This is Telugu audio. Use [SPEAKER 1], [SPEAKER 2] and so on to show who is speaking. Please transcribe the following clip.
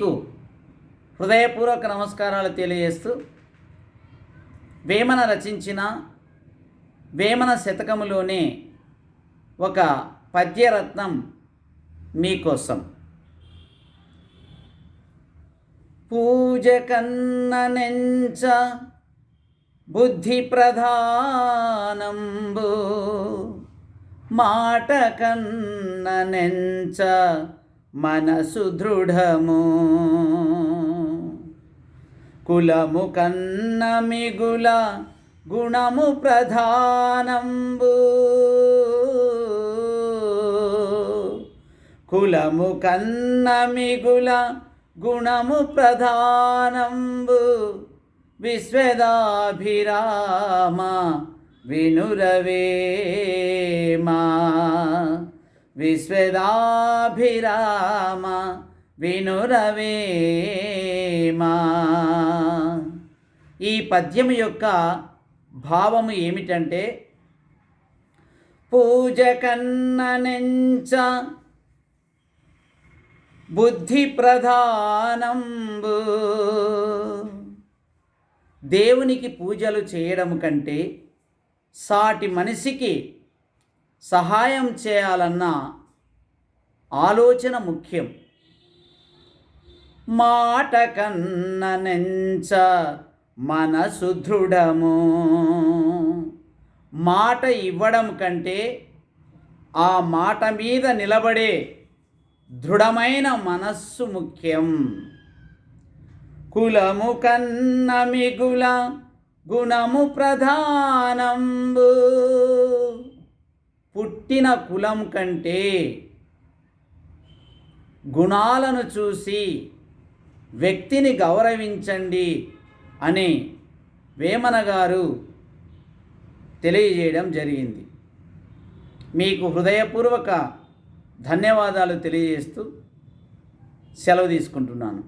[SPEAKER 1] మీకు హృదయపూర్వక నమస్కారాలు తెలియజేస్తూ వేమన రచించిన వేమన శతకములోనే ఒక పద్యరత్నం మీకోసం. పూజ కన్న నెంచ బుద్ధి ప్రధానంబు మాట కన్న నెంచ మనసు దృఢము. కులము కన్న మిగుల గుణము ప్రధానంబు. కులము కన్న మిగుల గుణము ప్రధానంబు. విశ్వదాభిరామ వినురవేమా. విశ్వదాభిరామ వినురవేమా. ఈ పద్యం యొక్క భావము ఏమిటంటే పూజ కన్ననెంచ బుద్ధి ప్రధానంబు దేవునికి పూజలు చేయడం కంటే సాటి మనిషికి సహాయం చేయాలన్న ఆలోచన ముఖ్యం. మాట కన్న నెంచ మనసు దృఢము. మాట ఇవ్వడం కంటే ఆ మాట మీద నిలబడే దృఢమైన మనస్సు ముఖ్యం. కులము కన్న మిగుల గుణము ప్రధానంబు. పుట్టిన కులం కంటే గుణాలను చూసి వ్యక్తిని గౌరవించండి అని వేమన గారు తెలియజేయడం జరిగింది. మీకు హృదయపూర్వక ధన్యవాదాలు తెలియజేస్తూ సెలవు తీసుకుంటున్నాను.